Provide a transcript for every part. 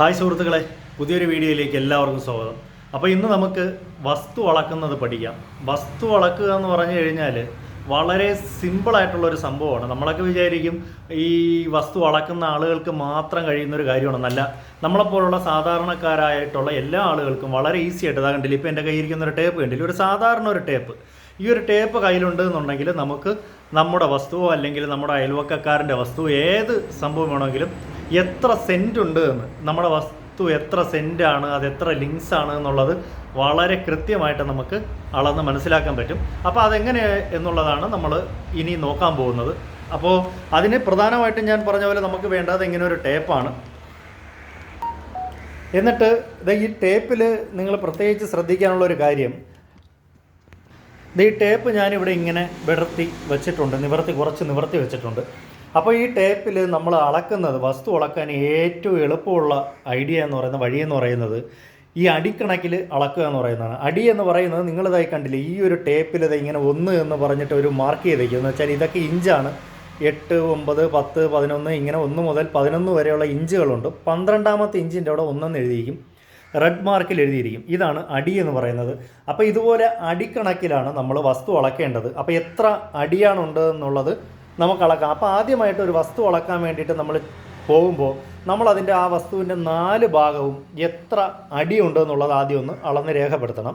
Hi സുഹൃത്തുക്കളെ പുതിയൊരു വീഡിയോയിലേക്ക് എല്ലാവർക്കും സ്വാഗതം. അപ്പോൾ ഇന്ന് നമുക്ക് വസ്തു അളക്കുന്നത് പഠിക്കാം. വസ്തു അളക്കുക എന്ന് പറഞ്ഞു കഴിഞ്ഞാൽ വളരെ സിമ്പിളായിട്ടുള്ള ഒരു സംഭവമാണ്. നമ്മളൊക്കെ വിചാരിക്കും ഈ വസ്തു അളക്കുന്ന ആളുകൾക്ക് മാത്രം കഴിയുന്ന ഒരു കാര്യമാണ് നല്ല നമ്മളെപ്പോലുള്ള സാധാരണക്കാരായിട്ടുള്ള എല്ലാ ആളുകൾക്കും വളരെ ഈസി ആയിട്ട് ഇതാ കണ്ടില്ല ഇപ്പോൾ എന്റെ കയ്യിരിക്കുന്ന ഒരു ടേപ്പ് കണ്ടില്ല? ഒരു സാധാരണ ഒരു ടേപ്പ് ഈ ഒരു ടേപ്പ് കയ്യിലുണ്ട് എന്നുണ്ടെങ്കിൽ നമുക്ക് നമ്മുടെ വസ്തുവോ അല്ലെങ്കിൽ നമ്മുടെ അയൽവക്കക്കാരന്റെ വസ്തുവോ ഏത് സംഭവം വേണമെങ്കിലും എത്ര സെന്റ് ഉണ്ട് എന്ന്. നമ്മുടെ വസ്തു എത്ര സെന്റ് ആണ് അത് എത്ര ലിങ്ക്സ് ആണ് എന്നുള്ളത് വളരെ കൃത്യമായിട്ട് നമുക്ക് അളന്ന് മനസ്സിലാക്കാൻ പറ്റും. അപ്പോൾ അതെങ്ങനെ എന്നുള്ളതാണ് നമ്മൾ ഇനി നോക്കാൻ പോകുന്നത്. അപ്പോൾ അതിന് പ്രധാനമായിട്ടും ഞാൻ പറഞ്ഞ പോലെ നമുക്ക് വേണ്ടത് ഇങ്ങനെ ഒരു ടേപ്പാണ് എന്നിട്ട് ഈ ടേപ്പിൽ നിങ്ങൾ പ്രത്യേകിച്ച് ശ്രദ്ധിക്കാനുള്ള ഒരു കാര്യം. ഈ ടേപ്പ് ഞാനിവിടെ ഇങ്ങനെ വിടർത്തി വെച്ചിട്ടുണ്ട് നിവർത്തി കുറച്ച് നിവർത്തി വെച്ചിട്ടുണ്ട്. അപ്പോൾ ഈ ടേപ്പിൽ നമ്മൾ അളക്കുന്നത് വസ്തു അളക്കാൻ ഏറ്റവും എളുപ്പമുള്ള ഐഡിയ എന്ന് പറയുന്ന വഴി എന്ന് പറയുന്നത് ഈ അടിക്കണക്കിൽ അളക്കുക എന്ന് പറയുന്നതാണ്. അടി എന്ന് പറയുന്നത് നിങ്ങളിതായി കണ്ടില്ലേ ഈ ഒരു ടേപ്പിൽ ഇത് ഇങ്ങനെ ഒന്ന് എന്ന് പറഞ്ഞിട്ട് ഒരു മാർക്ക് ചെയ്തേക്കും എന്ന് വെച്ചാൽ ഇതൊക്കെ ഇഞ്ചാണ് എട്ട് ഒമ്പത് പത്ത് പതിനൊന്ന് ഇങ്ങനെ ഒന്ന് മുതൽ പതിനൊന്ന് വരെയുള്ള ഇഞ്ചുകളുണ്ട്. പന്ത്രണ്ടാമത്തെ ഇഞ്ചിന്റെ അവിടെ ഒന്നെന്ന് എഴുതിയിരിക്കും. റെഡ് മാർക്കിൽ എഴുതിയിരിക്കും. ഇതാണ് അടി എന്ന് പറയുന്നത്. അപ്പോൾ ഇതുപോലെ അടിക്കണക്കിലാണ് നമ്മൾ വസ്തു അളക്കേണ്ടത്. അപ്പോൾ എത്ര അടിയാണുണ്ട് എന്നുള്ളത് നമുക്ക് അളക്കാം. അപ്പോൾ ആദ്യമായിട്ട് ഒരു വസ്തു അളക്കാൻ വേണ്ടിയിട്ട് നമ്മൾ പോകുമ്പോൾ നമ്മൾ അതിന്റെ ആ വസ്തുവിന്റെ നാല് ഭാഗവും എത്ര അടിയുണ്ട് എന്നുള്ളത് ആദ്യം ഒന്ന് അളന്ന് രേഖപ്പെടുത്തണം.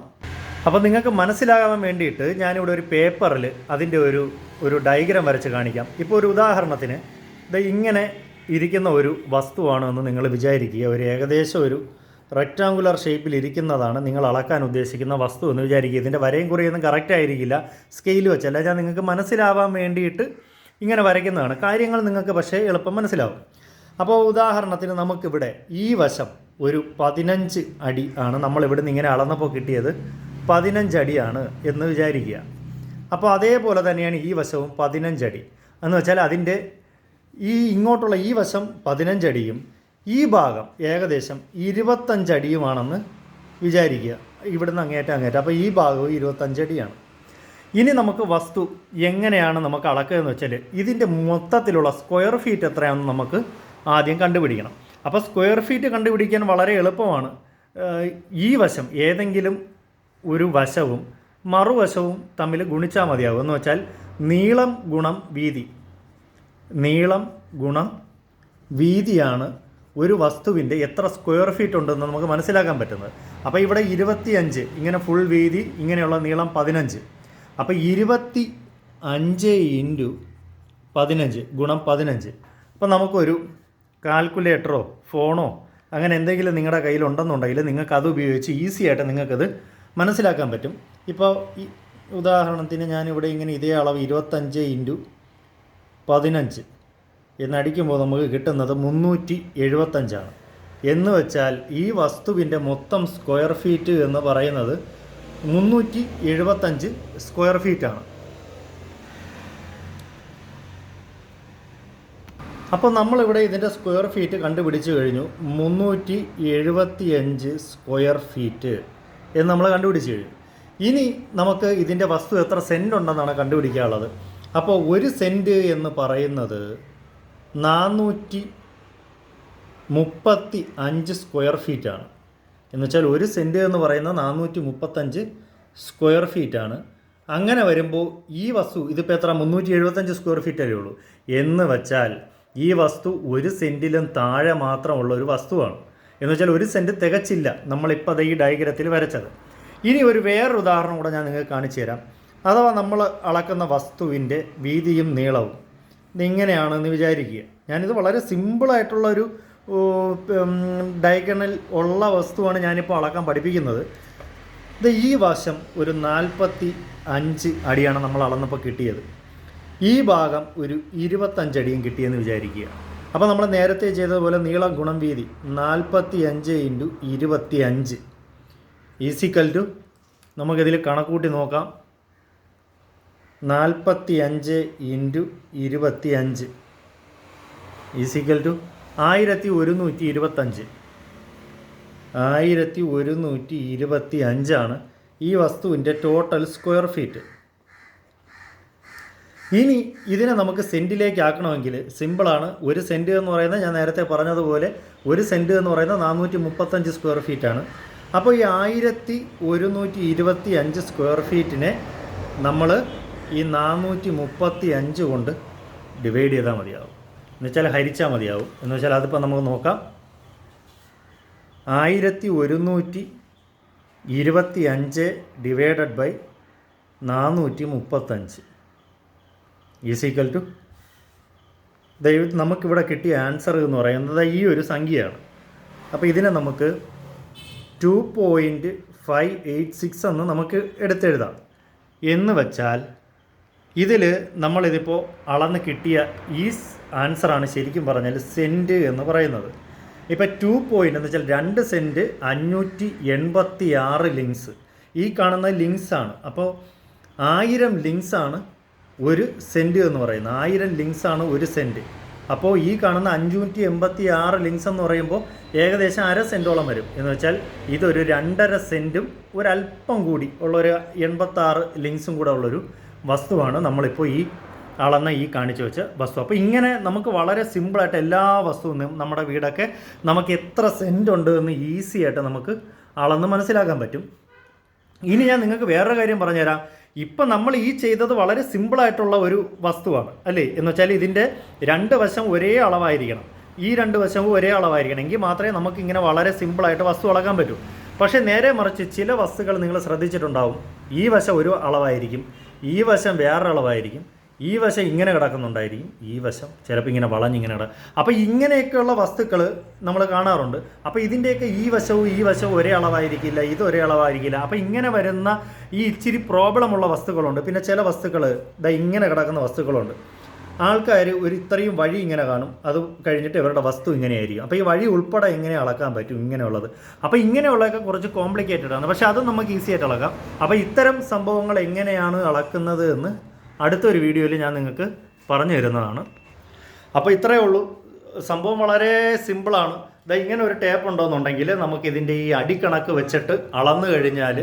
അപ്പോൾ നിങ്ങൾക്ക് മനസ്സിലാകാൻ വേണ്ടിയിട്ട് ഞാനിവിടെ ഒരു പേപ്പറിൽ അതിന്റെ ഒരു ഒരു ഡയഗ്രാം വരച്ച് കാണിക്കാം. ഇപ്പോൾ ഒരു ഉദാഹരണത്തിന് ഇത് ഇങ്ങനെ ഇരിക്കുന്ന ഒരു വസ്തുവാണ് എന്ന് നിങ്ങൾ വിചാരിക്കുക. ഒരു ഏകദേശം ഒരു റെക്റ്റാങ്കുലർ ഷേപ്പിൽ ഇരിക്കുന്നതാണ് നിങ്ങൾ അളക്കാൻ ഉദ്ദേശിക്കുന്ന വസ്തു എന്ന് വിചാരിക്കുക. ഇതിന്റെ വരയും കുറയൊന്നും കറക്റ്റ് ആയിരിക്കില്ല. സ്കെയിൽ വെച്ചല്ല. ഞാൻ നിങ്ങൾക്ക് മനസ്സിലാവാൻ വേണ്ടിയിട്ട് ഇങ്ങനെ വരയ്ക്കുന്നതാണ്. കാര്യങ്ങൾ നിങ്ങൾക്ക് പക്ഷേ എളുപ്പം മനസ്സിലാവും. അപ്പോൾ ഉദാഹരണത്തിന് നമുക്കിവിടെ ഈ വശം ഒരു പതിനഞ്ച് അടി ആണ് നമ്മൾ ഇവിടുന്ന് ഇങ്ങനെ അളന്നപ്പോൾ കിട്ടിയത്. പതിനഞ്ച് അടിയാണ് എന്ന് വിചാരിക്കുക. അപ്പോൾ അതേപോലെ തന്നെയാണ് ഈ വശവും പതിനഞ്ചടി എന്ന് വെച്ചാൽ അതിന്റെ ഈ ഇങ്ങോട്ടുള്ള ഈ വശം പതിനഞ്ചടിയും ഈ ഭാഗം ഏകദേശം ഇരുപത്തഞ്ചടിയുമാണെന്ന് വിചാരിക്കുക. ഇവിടുന്ന് അങ്ങേറ്റം അങ്ങേറ്റം അപ്പോൾ ഈ ഭാഗവും ഇരുപത്തഞ്ചടിയാണ് ഇനി നമുക്ക് വസ്തു എങ്ങനെയാണ് നമുക്ക് അളക്കുക എന്ന് വെച്ചാൽ ഇതിന്റെ മൊത്തത്തിലുള്ള സ്ക്വയർ ഫീറ്റ് എത്രയാണെന്ന് നമുക്ക് ആദ്യം കണ്ടുപിടിക്കണം. അപ്പോൾ സ്ക്വയർ ഫീറ്റ് കണ്ടുപിടിക്കാൻ വളരെ എളുപ്പമാണ്. ഈ വശം ഏതെങ്കിലും ഒരു വശവും മറുവശവും തമ്മിൽ ഗുണിച്ചാൽ മതിയാവും. എന്ന് വെച്ചാൽ നീളം ഗുണം വീതി. നീളം ഗുണം വീതിയാണ് ഒരു വസ്തുവിന്റെ എത്ര സ്ക്വയർ ഫീറ്റ് ഉണ്ടെന്ന് നമുക്ക് മനസ്സിലാക്കാൻ പറ്റുന്നത്. അപ്പോൾ ഇവിടെ ഇരുപത്തിയഞ്ച് ഇങ്ങനെ ഫുൾ വീതി ഇങ്ങനെയുള്ള നീളം പതിനഞ്ച്. അപ്പോൾ ഇരുപത്തി അഞ്ച് ഇന്റു പതിനഞ്ച് ഗുണം പതിനഞ്ച്. അപ്പോൾ നമുക്കൊരു കാൽക്കുലേറ്ററോ ഫോണോ അങ്ങനെ എന്തെങ്കിലും നിങ്ങളുടെ കയ്യിലുണ്ടെന്നുണ്ടെങ്കിൽ നിങ്ങൾക്ക് അത് ഉപയോഗിച്ച് ഈസി ആയിട്ട് നിങ്ങൾക്കത് മനസ്സിലാക്കാൻ പറ്റും. ഇപ്പോൾ ഈ ഉദാഹരണത്തിന് ഞാനിവിടെ ഇങ്ങനെ ഇതേ അളവ് ഇരുപത്തഞ്ച് ഇന്റു പതിനഞ്ച് എന്നടിക്കുമ്പോൾ നമുക്ക് കിട്ടുന്നത് മുന്നൂറ്റി എഴുപത്തഞ്ചാണ്. എന്ന് വെച്ചാൽ ഈ വസ്തുവിന്റെ മൊത്തം സ്ക്വയർ ഫീറ്റ് എന്ന് പറയുന്നത് മുന്നൂറ്റി എഴുപത്തഞ്ച് സ്ക്വയർ ഫീറ്റാണ്. അപ്പോൾ നമ്മളിവിടെ ഇതിന്റെ സ്ക്വയർ ഫീറ്റ് കണ്ടുപിടിച്ച് കഴിഞ്ഞു. മുന്നൂറ്റി എഴുപത്തിയഞ്ച് സ്ക്വയർ ഫീറ്റ് എന്ന് നമ്മൾ കണ്ടുപിടിച്ച് കഴിഞ്ഞു. ഇനി നമുക്ക് ഇതിന്റെ വസ്തു എത്ര സെന്റ് ഉണ്ടെന്നാണ് കണ്ടുപിടിക്കാനുള്ളത്. അപ്പോൾ ഒരു സെന്റ് എന്ന് പറയുന്നത് നാനൂറ്റി മുപ്പത്തി അഞ്ച് സ്ക്വയർ ഫീറ്റാണ്. എന്ന് വെച്ചാൽ ഒരു സെന്റ് എന്ന് പറയുന്നത് നാനൂറ്റി മുപ്പത്തഞ്ച് സ്ക്വയർ ഫീറ്റാണ് അങ്ങനെ വരുമ്പോൾ ഈ വസ്തു ഇതിപ്പോൾ എത്ര? മുന്നൂറ്റി എഴുപത്തഞ്ച് സ്ക്വയർ ഫീറ്റ് അല്ലേ ഉള്ളൂ. എന്ന് വെച്ചാൽ ഈ വസ്തു ഒരു സെന്റിലും താഴെ മാത്രമുള്ള ഒരു വസ്തുവാണ്. എന്ന് വെച്ചാൽ ഒരു സെന്റ് തികച്ചില്ല. നമ്മളിപ്പോൾ അത് ഈ ഡയഗ്രത്തിൽ വരച്ചത്. ഇനി ഒരു വേറൊരു ഉദാഹരണം കൂടെ ഞാൻ നിങ്ങൾക്ക് കാണിച്ചു തരാം. അഥവാ നമ്മൾ അളക്കുന്ന വസ്തുവിന്റെ വീതിയും നീളവും. ഇതിങ്ങനെയാണെന്ന് വിചാരിക്കുക. ഞാനിത് വളരെ സിമ്പിളായിട്ടുള്ളൊരു ഡയഗണൽ ഉള്ള വസ്തുവാണ് ഞാനിപ്പോൾ അളക്കാൻ പഠിപ്പിക്കുന്നത്. ഇത് ഈ വശം ഒരു നാൽപ്പത്തി അഞ്ച് അടിയാണ് നമ്മൾ അളന്നപ്പോൾ കിട്ടിയത്. ഈ ഭാഗം ഒരു ഇരുപത്തഞ്ചടിയും കിട്ടിയെന്ന് വിചാരിക്കുക. അപ്പോൾ നമ്മൾ നേരത്തെ ചെയ്തതുപോലെ നീളം ഗുണം വീതി നാൽപ്പത്തി അഞ്ച് ഇന്റു ഇരുപത്തി അഞ്ച്. ഈസിക്കൽ ടു നമുക്കിതിൽ കണക്കൂട്ടി നോക്കാം. നാൽപ്പത്തി അഞ്ച് ഇന്റു ഇരുപത്തി അഞ്ച്. ഈസിക്കൽ ടു ആയിരത്തി ഒരുന്നൂറ്റി ഇരുപത്തഞ്ച് ആയിരത്തി ഒരുന്നൂറ്റി ഇരുപത്തി അഞ്ചാണ് ഈ വസ്തുവിന്റെ ടോട്ടൽ സ്ക്വയർ ഫീറ്റ് ഇനി ഇതിനെ നമുക്ക് സെന്റിലേക്ക് ആക്കണമെങ്കിൽ സിമ്പിളാണ് ഒരു സെന്റ് എന്ന് പറയുന്നത് ഞാൻ നേരത്തെ പറഞ്ഞതുപോലെ ഒരു സെന്റ് എന്ന് പറയുന്നത് നാനൂറ്റി മുപ്പത്തഞ്ച് സ്ക്വയർ ഫീറ്റാണ് അപ്പോൾ ഈ ആയിരത്തി ഒരുന്നൂറ്റി ഇരുപത്തി അഞ്ച് സ്ക്വയർ ഫീറ്റിനെ നമ്മൾ ഈ നാനൂറ്റി മുപ്പത്തി അഞ്ച് കൊണ്ട് ഡിവൈഡ് ചെയ്താൽ മതിയാവും. എന്നുവെച്ചാൽ ഹരിച്ചാൽ മതിയാവും. എന്ന് വെച്ചാൽ അതിപ്പോൾ നമുക്ക് നോക്കാം. ആയിരത്തി ഒരുന്നൂറ്റി ഇരുപത്തി അഞ്ച് ഡിവൈഡഡ് ബൈ നാനൂറ്റി മുപ്പത്തഞ്ച് ഈസ് ഈക്വൽ ടു ദൈവം നമുക്കിവിടെ കിട്ടിയ ആൻസർ എന്ന് പറയുന്നത് ഈ ഒരു സംഖ്യയാണ്. അപ്പോൾ ഇതിനെ നമുക്ക് two point five eight six എന്ന് നമുക്ക് എടുത്തെഴുതാം. എന്ന് വെച്ചാൽ ഇതിൽ നമ്മളിതിപ്പോൾ അളന്ന് കിട്ടിയ ഈ ആൻസറാണ് ശരിക്കും പറഞ്ഞാൽ സെന്റ് എന്ന് പറയുന്നത്. ഇപ്പം ടു പോയിന്റ് എന്ന് വെച്ചാൽ രണ്ട് സെന്റ് അഞ്ഞൂറ്റി എൺപത്തി ആറ് ലിങ്ക്സ് ഈ കാണുന്ന ലിങ്ക്സ് ആണ്. അപ്പോൾ ആയിരം ലിങ്ക്സ് ആണ് ഒരു സെന്റ് എന്ന് പറയുന്നത്. ആയിരം ലിങ്ക്സ് ആണ് ഒരു സെന്റ് അപ്പോൾ ഈ കാണുന്ന അഞ്ഞൂറ്റി എൺപത്തി ആറ് ലിങ്ക്സ് എന്ന് പറയുമ്പോൾ ഏകദേശം അര സെന്റോളം വരും. എന്ന് വെച്ചാൽ ഇതൊരു രണ്ടര സെന്റും ഒരല്പം കൂടി ഉള്ളൊരു എൺപത്താറ് ലിങ്ക്സും കൂടെ ഉള്ളൊരു വസ്തുവാണ് നമ്മളിപ്പോൾ ഈ അളന്ന ഈ കാണിച്ചു വെച്ച വസ്തു. അപ്പോൾ ഇങ്ങനെ നമുക്ക് വളരെ സിമ്പിളായിട്ട് എല്ലാ വസ്തുവും നമ്മുടെ വീടൊക്കെ നമുക്ക് എത്ര സെന്റ് ഉണ്ട് എന്ന് ഈസി ആയിട്ട് നമുക്ക് അളന്ന് മനസ്സിലാക്കാൻ പറ്റും. ഇനി ഞാൻ നിങ്ങൾക്ക് വേറൊരു കാര്യം പറഞ്ഞുതരാം. ഇപ്പം നമ്മൾ ഈ ചെയ്തത് വളരെ സിമ്പിളായിട്ടുള്ള ഒരു വസ്തുവാണ് അല്ലേ? എന്ന് വെച്ചാൽ ഇതിന്റെ രണ്ട് വശം ഒരേ അളവായിരിക്കണം. ഈ രണ്ട് വശവും ഒരേ അളവായിരിക്കണം. എങ്കിൽ മാത്രമേ നമുക്ക് ഇങ്ങനെ വളരെ സിമ്പിളായിട്ട് വസ്തു അളക്കാൻ പറ്റൂ. പക്ഷേ നേരെ മറിച്ച് ചില വസ്തുക്കൾ നിങ്ങൾ ശ്രദ്ധിച്ചിട്ടുണ്ടാവും. ഈ വശം ഒരു അളവായിരിക്കും ഈ വശം വേറൊരു അളവായിരിക്കും. ഈ വശം ഇങ്ങനെ കിടക്കുന്നുണ്ടായിരിക്കും ഈ വശം ചിലപ്പോൾ ഇങ്ങനെ വളഞ്ഞിങ്ങനെ കിടക്കും അപ്പോൾ ഇങ്ങനെയൊക്കെയുള്ള വസ്തുക്കൾ നമ്മൾ കാണാറുണ്ട്. അപ്പോൾ ഇതിന്റെയൊക്കെ ഈ വശവും ഈ വശവും ഒരേ അളവായിരിക്കില്ല ഇത് ഒരേ അളവായിരിക്കില്ല. അപ്പോൾ ഇങ്ങനെ വരുന്ന ഈ ഇച്ചിരി പ്രോബ്ലമുള്ള വസ്തുക്കളുണ്ട്. പിന്നെ ചില വസ്തുക്കൾ ഇതാ ഇങ്ങനെ കിടക്കുന്ന വസ്തുക്കളുണ്ട്. ആൾക്കാർ ഒരു ഇത്രയും വഴി ഇങ്ങനെ കാണും. അത് കഴിഞ്ഞിട്ട് ഇവരുടെ വസ്തു ഇങ്ങനെയായിരിക്കും. അപ്പോൾ ഈ വഴി ഉൾപ്പെടെ എങ്ങനെ അളക്കാൻ പറ്റും ഇങ്ങനെയുള്ളത്? അപ്പോൾ ഇങ്ങനെയുള്ളതൊക്കെ കുറച്ച് കോംപ്ലിക്കേറ്റഡ് ആണ്. പക്ഷേ അത് നമുക്ക് ഈസി ആയിട്ട് അളക്കാം. അപ്പോൾ ഇത്തരം സംഭവങ്ങൾ എങ്ങനെയാണ് അളക്കുന്നത് എന്ന് അടുത്തൊരു വീഡിയോയിൽ ഞാൻ നിങ്ങൾക്ക് പറഞ്ഞു തരുന്നതാണ്. അപ്പോൾ ഇത്രയേ ഉള്ളൂ. സംഭവം വളരെ സിമ്പിളാണ് ഇതാ ഇങ്ങനെ ഒരു ടേപ്പ് ഉണ്ടോയെന്നുണ്ടെങ്കിൽ നമുക്ക് ഇതിന്റെ ഈ അടിക്കണക്ക് വെച്ചിട്ട് അളന്നു കഴിഞ്ഞാൽ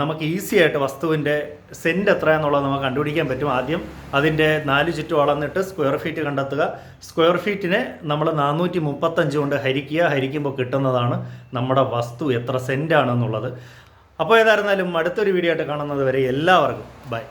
നമുക്ക് ഈസി ആയിട്ട് വസ്തുവിന്റെ സെന്റ് എത്രയാണെന്നുള്ളത് നമുക്ക് കണ്ടുപിടിക്കാൻ പറ്റും. ആദ്യം അതിന്റെ നാല് ചുറ്റും അളന്നിട്ട് സ്ക്വയർ ഫീറ്റ് കണ്ടെത്തുക. സ്ക്വയർ ഫീറ്റിനെ നമ്മൾ നാനൂറ്റി മുപ്പത്തഞ്ച് കൊണ്ട് ഹരിക്കുക. ഹരിക്കുമ്പോൾ കിട്ടുന്നതാണ് നമ്മുടെ വസ്തു എത്ര സെന്റാണെന്നുള്ളത് അപ്പോൾ ഏതായിരുന്നാലും അടുത്തൊരു വീഡിയോ ആയിട്ട് കാണുന്നത് വരെ എല്ലാവർക്കും. ബൈ